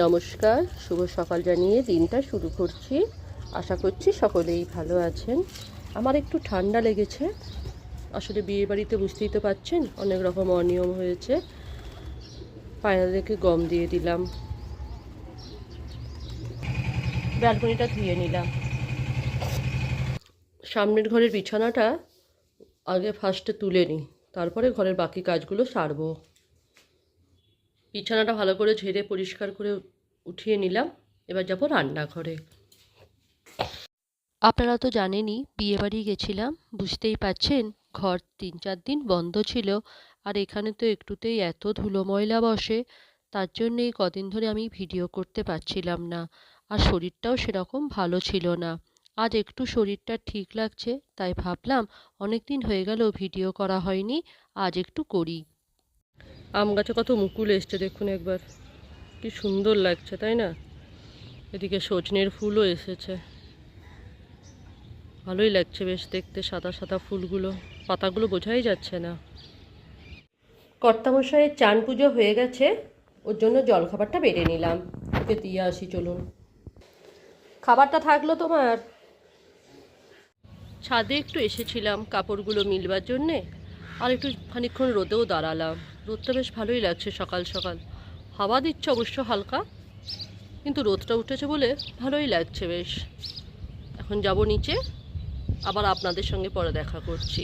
নমস্কার, শুভ সকাল জানিয়ে দিনটা শুরু করছি। আশা করছি সকলেই ভালো আছেন। আমার একটু ঠান্ডা লেগেছে। আসলে বিয়ে বাড়িতে বুঝতেই তো পাচ্ছেন, অনেক রকম অনিয়ম হয়েছে। পায়রাদেরকে গম দিয়ে দিলাম। ব্যালকনিটা ধুয়ে নিলাম। সামনের ঘরের বিছানাটা আগে ফার্স্টে তুলে নিই, তারপরে ঘরের বাকি কাজগুলো সারবো। বিছানাটা ভালো করে ঝেড়ে পরিষ্কার করে উঠিয়ে নিলাম। এবার যাব রান্নাঘরে। আপনারা তো জানেনই বিয়েবাড়ি গেছিলাম। বুঝতেই পাচ্ছেন, ঘর তিন চার দিন বন্ধ ছিল। আর এখানে তো একটুতেই এত ধুলো ময়লা বসে, তার জন্য কদিন ধরে আমি ভিডিও করতে পারছিলাম না। আর শরীরটাও সেরকম ভালো ছিল না। আজ একটু শরীরটা ঠিক লাগছে, তাই ভাবলাম অনেক দিন হয়ে গেল ভিডিও করা হয়নি, আজ একটু করি। আম গাছে কত মুকুল এসছে, দেখুন একবার। কি সুন্দর লাগছে, তাই না? এদিকে সজনের ফুলও এসেছে। ভালোই লাগছে বেশ দেখতে, সাদা সাদা ফুলগুলো। পাতাগুলো বোঝাই যাচ্ছে না। কর্তামশাইয়ের চান পুজো হয়ে গেছে, ওর জন্য জলখাবারটা বেড়ে নিলাম। ওকে দিয়ে আসি, চলুন। খাবারটা থাকল তোমার? ছাদে একটু এসেছিলাম, কাপড়গুলো মিলবার জন্যে। আর একটু খানিকক্ষণ রোদেও দাঁড়ালাম। রোদটা বেশ ভালোই লাগছে সকাল সকাল। হাওয়া দিচ্ছে অবশ্য হালকা, কিন্তু রোদটা উঠেছে বলে ভালোই লাগছে বেশ। এখন যাব নিচে, আবার আপনাদের সঙ্গে পরে দেখা করছি।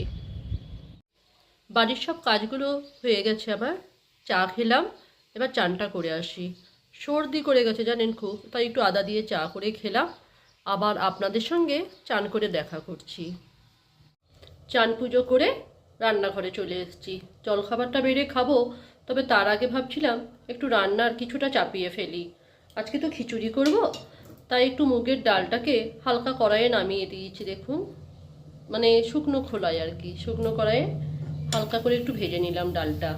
বাড়ির সব কাজগুলো হয়ে গেছে আবার, চা খেলাম, এবার চানটা করে আসি। সর্দি করে গেছে জানেন খুব, তাই একটু আদা দিয়ে চা করে খেলাম, আবার আপনাদের সঙ্গে চান করে দেখা করছি। চান পুজো করে রান্নাঘরে চলে এসেছি। জলখাবারটা বেড়ে খাব, তবে তার আগে ভাবছিলাম একটু রান্নার কিছুটা চাপিয়ে ফেলি। আজকে তো খিচুড়ি করব, তাই একটু মুগের ডালটাকে হালকা কড়াইয়ে নামিয়ে দিয়েছি, দেখুন। মানে শুকনো খোলায় আর কি, শুকনো কড়াইয়ে হালকা করে একটু ভেজে নিলাম ডালটা।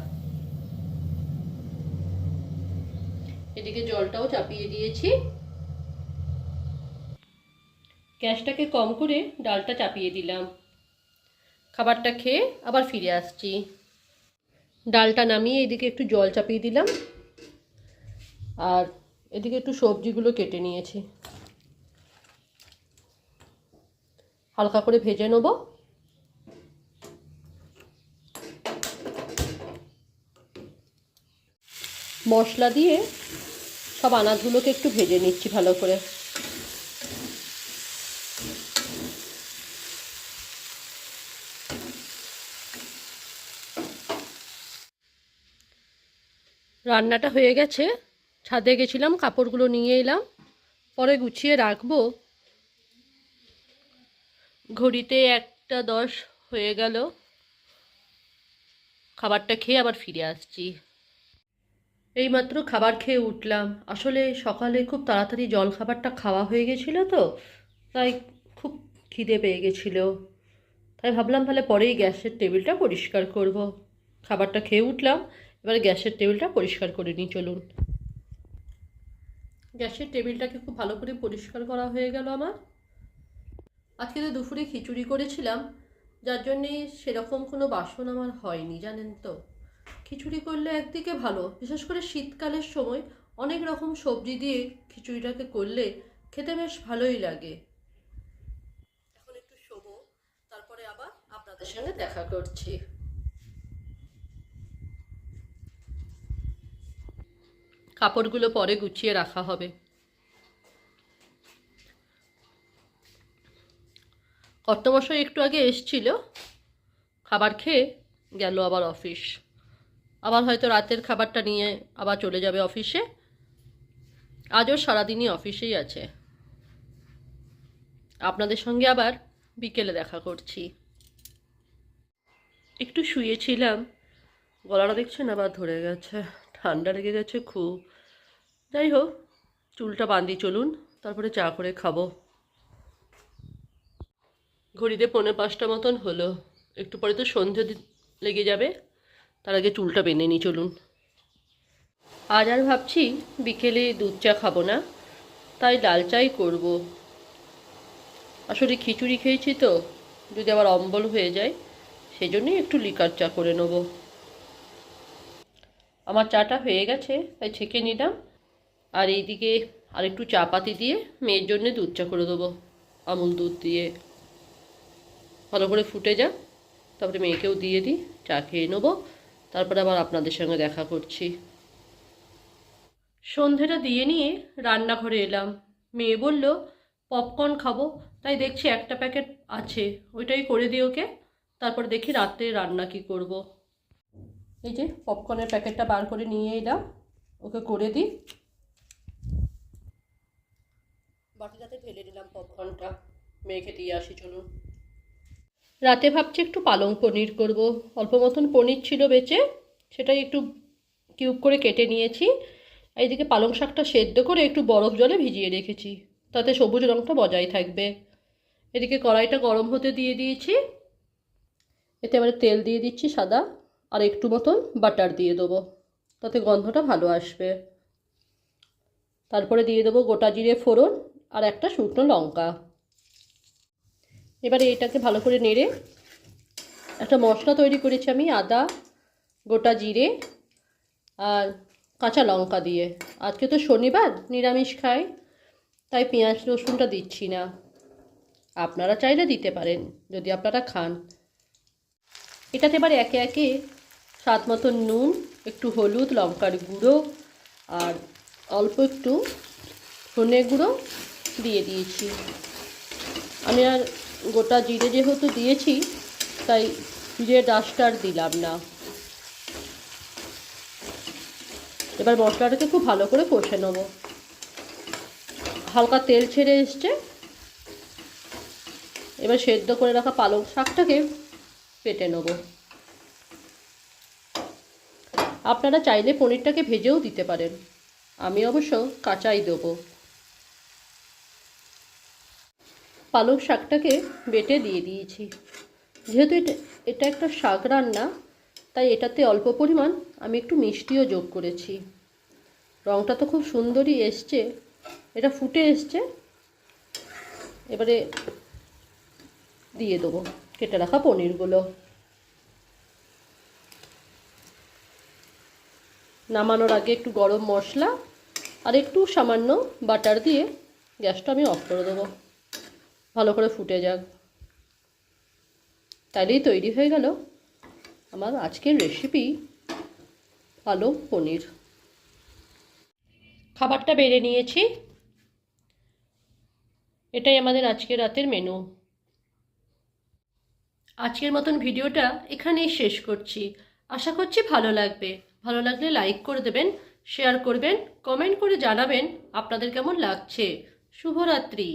এদিকে জলটাও চাপিয়ে দিয়েছি। গ্যাসটাকে কম করে ডালটা চাপিয়ে দিলাম। খাবারটা খেয়ে আবার ফিরে আসছি। ডালটা নামিয়ে এদিকে একটু জল চাপিয়ে দিলাম। আর এদিকে একটু সবজিগুলো কেটে নিয়েছি। হালকা করে ভেজে নেব। মশলা দিয়ে সব আনাজগুলোকে একটু ভেজে নিচ্ছি ভালো করে। রান্নাটা হয়ে গেছে। ছাদে গেছিলাম, কাপড়গুলো নিয়ে এলাম। পরে গুছিয়ে রাখব। ঘড়িতে একটা দশ হয়ে গেল। খাবারটা খেয়ে আবার ফিরে আসছি। এইমাত্র খাবার খেয়ে উঠলাম। আসলে সকালে খুব তাড়াতাড়ি জল খাবারটা খাওয়া হয়ে গেছিল তো, তাই খুব খিদে পেয়ে গেছিল। তাই ভাবলাম তাহলে পরেই গ্যাসের টেবিলটা পরিষ্কার করব। খাবারটা খেয়ে উঠলাম। এবার গ্যাসের টেবিলটা পরিষ্কার করে নিই, চলুন। গ্যাসের টেবিলটাকে খুব ভালো করে পরিষ্কার করা হয়ে গেল আমার। আজকে তো দুপুরে খিচুড়ি করেছিলাম, যার জন্যে সেরকম কোনো বাসন আমার হয়নি, জানেন তো। খিচুড়ি করলে একদিকে ভালো, বিশেষ করে শীতকালের সময় অনেক রকম সবজি দিয়ে খিচুড়িটাকে করলে খেতে বেশ ভালোই লাগে। এখন একটু শোবো, তারপরে আবার আপনাদের সঙ্গে দেখা করছি। কাপড়গুলো পরে গুছিয়ে রাখা হবে। কর্তমশাই একটু আগে এসছিল। খাবার খেয়ে গেল আবার অফিস। আবার হয়তো রাতের খাবারটা নিয়ে আবার চলে যাবে অফিসে। আজও সারাদিনই অফিসেই আছে। আপনাদের সঙ্গে আবার বিকেলে দেখা করছি। একটু শুয়েছিলাম। গলাটা দেখছেন আবার ধরে গেছে। ঠান্ডা লেগে গেছে খুব। যাই হোক, চুলটা বাঁধি চলুন, তারপরে চা করে খাব। ঘড়িতে পৌনে পাঁচটা মতন হলো। একটু পরে তো সন্ধে লেগে যাবে। তার আগে চুলটা বেঁধে নিই, চলুন। আজ আর ভাবছি বিকেলে দুধ চা খাব না, তাই লাল চাই করব। আসলে খিচুড়ি খেয়েছি তো, যদি আবার অম্বল হয়ে যায় সেই জন্যই একটু লিকার চা করে নেব। আমার চাটা হয়ে গেছে, তাই ছেঁকে নিলাম। আর এইদিকে আরেকটু চা পাতি দিয়ে মেয়ের জন্য দুধ চা করে দেবো, আমুল দুধ দিয়ে। ভালো করে ফুটে যাক, তারপরে মেয়েকেও দিয়ে দিই, চা খেয়ে নেব। তারপরে আবার আপনাদের সঙ্গে দেখা করছি। সন্ধেটা দিয়ে নিয়ে রান্নাঘরে এলাম। মেয়ে বলল, পপকর্ন খাব। তাই দেখছি একটা প্যাকেট আছে, ওইটাই করে দিই ওকে। তারপর দেখি রাত্রে রান্না কি করব। এই যে পপকর্নের প্যাকেটটা বার করে নিয়ে এলাম। ওকে করে দিই। বাটিটাতে ঢেলে দিলাম পপকর্নটা মেয়েকে দিয়ে আসি চলুন। রাতে ভাবছি একটু পালং পনির করব। অল্প মতন পনির ছিল বেঁচে সেটাই একটু কিউব করে কেটে নিয়েছি। এইদিকে পালং শাকটা সেদ্ধ করে একটু বরফ জলে ভিজিয়ে রেখেছি। তাতে সবুজ রঙটা বজায় থাকবে। এদিকে কড়াইটা গরম হতে দিয়ে দিয়েছি। এতে এবারে তেল দিয়ে দিচ্ছি সাদা। আর একটু মতন বাটার দিয়ে দেবো। তাতে গন্ধটা ভালো আসবে। তারপরে দিয়ে দেবো গোটা জিরে ফোড়ন আর একটা শুকনো লঙ্কা। এবারে এটাকে ভালো করে নেড়ে একটা মশলা তৈরি করেছি আমি, আদা, গোটা জিরে আর কাঁচা লঙ্কা দিয়ে। আজকে তো শনিবার, নিরামিষ খাই, তাই পেঁয়াজ রসুনটা দিচ্ছি না। আপনারা চাইলে দিতে পারেন, যদি আপনারা খান। এটাতে এবার একে একে স্বাদ মতো নুন, একটু হলুদ, লঙ্কার গুঁড়ো, আর অল্প একটু ধনে গুঁড়ো দিয়ে দিয়েছি। আমি আর গোটা জিরে যেহেতু দিয়েছি, তাই জিরে ডাস্টার দিলাম না। এবার মশলাটাকে খুব ভালো করে কষে নেব। হালকা তেল ছেড়ে এসছে। এবার সেদ্ধ করে রাখা পালং শাকটাকে পেটে নেব। আপনারা চাইলে পনিরটাকে ভেজেও দিতে পারেন। আমি অবশ্য কাঁচাই দেবো। পালং শাকটাকে বেটে দিয়ে দিয়েছি। যেহেতু এটা এটা একটা শাক রান্না, তাই এটাতে অল্প পরিমাণ আমি একটু মিষ্টিও যোগ করেছি। রঙটা তো খুব সুন্দরই এসছে। এটা ফুটে এসছে। এবারে দিয়ে দেবো। কেটে রাখা পনিরগুলো। নামানোর আগে একটু গরম মশলা আর একটু সামান্য বাটার দিয়ে গ্যাসটা আমি অফ করে দেবো। ভালো করে ফুটে যাক। তাহলেই তৈরি হয়ে গেল আমার আজকের রেসিপি পালং পনির। খাবারটা বেড়ে নিয়েছি। এটাই আমাদের আজকের রাতের মেনু আজকের মতন ভিডিওটা এখানেই শেষ করছি। আশা করছি ভালো লাগবে। ভালো লাগলে লাইক করে দেবেন শেয়ার করবেন কমেন্ট করে জানাবেন আপনাদের কেমন লাগছে। শুভরাত্রি।